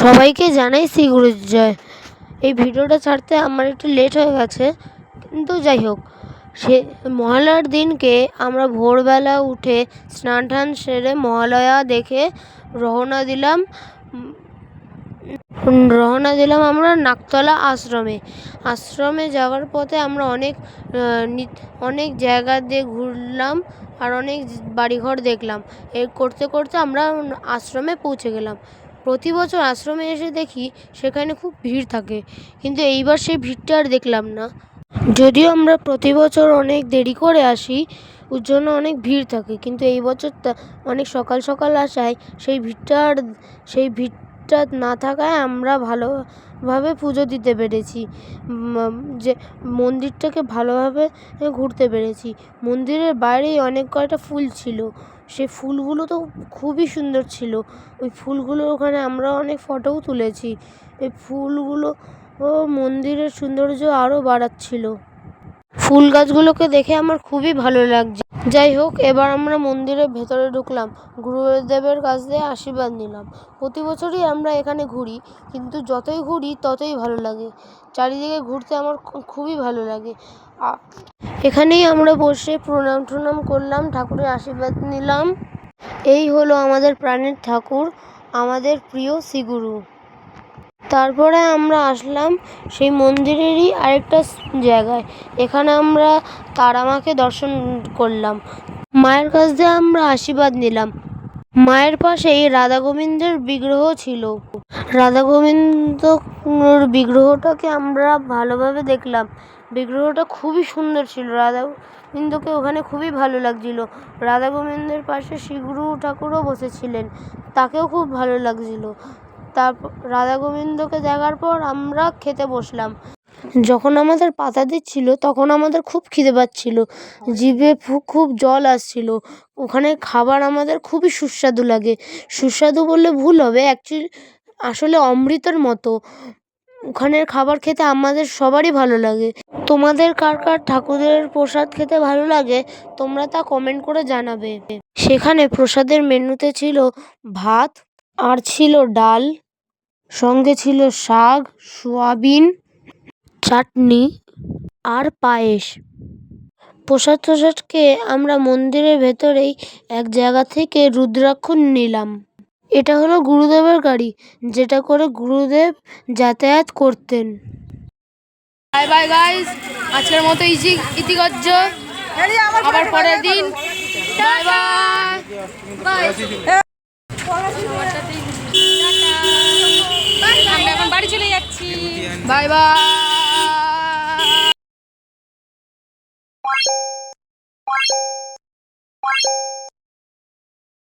সবাইকে জানাই শ্রী গুরুর জয়। এই ভিডিওটা ছাড়তে আমার একটু লেট হয়ে গেছে, কিন্তু যাই হোক, সে মহালয়ার দিনকে আমরা ভোরবেলা উঠে স্নান টান সেরে মহালয়া দেখে রওনা দিলাম। রওনা দিলাম আমরা নাকতলা আশ্রমে। আশ্রমে যাওয়ার পথে আমরা অনেক অনেক জায়গা দিয়ে ঘুরলাম আর অনেক বাড়িঘর দেখলাম। এই করতে করতে আমরা আশ্রমে পৌঁছে গেলাম। প্রতি বছর আশ্রমে এসে দেখি সেখানে খুব ভিড় থাকে, কিন্তু এইবার সেই ভিড়টা আর দেখলাম না। যদিও আমরা প্রতি বছর অনেক দেরি করে আসি, ওর জন্য অনেক ভিড় থাকে, কিন্তু এই বছরটা অনেক সকাল সকাল আসায় সেই ভিড়টা আর, সেই ভিড়টা না থাকায় আমরা ভালোভাবে পুজো দিতে পেরেছি। যে মন্দিরটাকে ভালোভাবে ঘুরতে পেরেছি। মন্দিরের বাইরেই অনেক কয়টা ফুল ছিল। সে ফুলগুলো তো খুবই সুন্দর ছিল। ওই ফুলগুলো ওখানে আমরা অনেক ফটোও তুলেছি। এই ফুলগুলো ও মন্দিরের সৌন্দর্য আরও বাড়াচ্ছিল। ফুল গাছগুলোকে দেখে আমার খুবই ভালো লাগছে। যাই হোক, এবার আমরা মন্দিরের ভেতরে ঢুকলাম। গুরুদেবের কাছ দিয়ে আশীর্বাদ নিলাম। প্রতি বছরই আমরা এখানে ঘুরি, কিন্তু যতই ঘুরি ততই ভালো লাগে। চারিদিকে ঘুরতে আমার খুবই ভালো লাগে। এখানেই আমরা বসে প্রণাম টনাম করলাম, ঠাকুরের আশীর্বাদ নিলাম। এই হলো আমাদের প্রাণের ঠাকুর, আমাদের প্রিয় শ্রীগুরু। তারপরে আমরা আসলাম সেই মন্দিরেরই আরেকটা জায়গায়। এখানে আমরা তারামাকে দর্শন করলাম। মায়ের কাছ দিয়ে আমরা আশীর্বাদ নিলাম। মায়ের পাশেই রাধা গোবিন্দের বিগ্রহ ছিল। রাধা গোবিন্দর বিগ্রহটাকে আমরা ভালোভাবে দেখলাম। বিগ্রহটা খুবই সুন্দর ছিল। রাধা গোবিন্দকে ওখানে খুবই ভালো লাগছিল। রাধা গোবিন্দের পাশে শ্রীগুরু ঠাকুরও বসেছিলেন। তাকেও খুব ভালো লাগছিল। তারপর রাধা গোবিন্দকে দেখার পর আমরা খেতে বসলাম। যখন আমাদের পাতা দিচ্ছিল তখন আমাদের খুব খিদে পাচ্ছিল। জিভে খুব জল আসছিল। ওখানে খাবার আমাদের খুবই সুস্বাদু লাগে। সুস্বাদু বললে ভুল হবে অ্যাকচুয়ালি আসলে অমৃতের মতো। ওখানের খাবার খেতে আমাদের সবারই ভালো লাগে। তোমাদের কার কার ঠাকুরের প্রসাদ খেতে ভালো লাগে, তোমরা তা কমেন্ট করে জানাবে। সেখানে প্রসাদের মেনুতে ছিল ভাত আর ছিল ডাল সঙ্গে ছিল শাক সোয়াবিন চাটনি আর পায়েস। প্রসাদ টসাদকে আমরা মন্দিরের ভেতরেই এক জায়গা থেকে রুদ্রাক্ষ নিলাম। এটা হলো গুরুদেবের গাড়ি যেটা করে গুরুদেব যাতায়াত করতেন। বাই বাই গাইস আজকের মতো ইজি ইতিগজ্জ। আবার পরের দিন। বাই বাই আমরা এখন বাড়ি চলে যাচ্ছি বাই বাই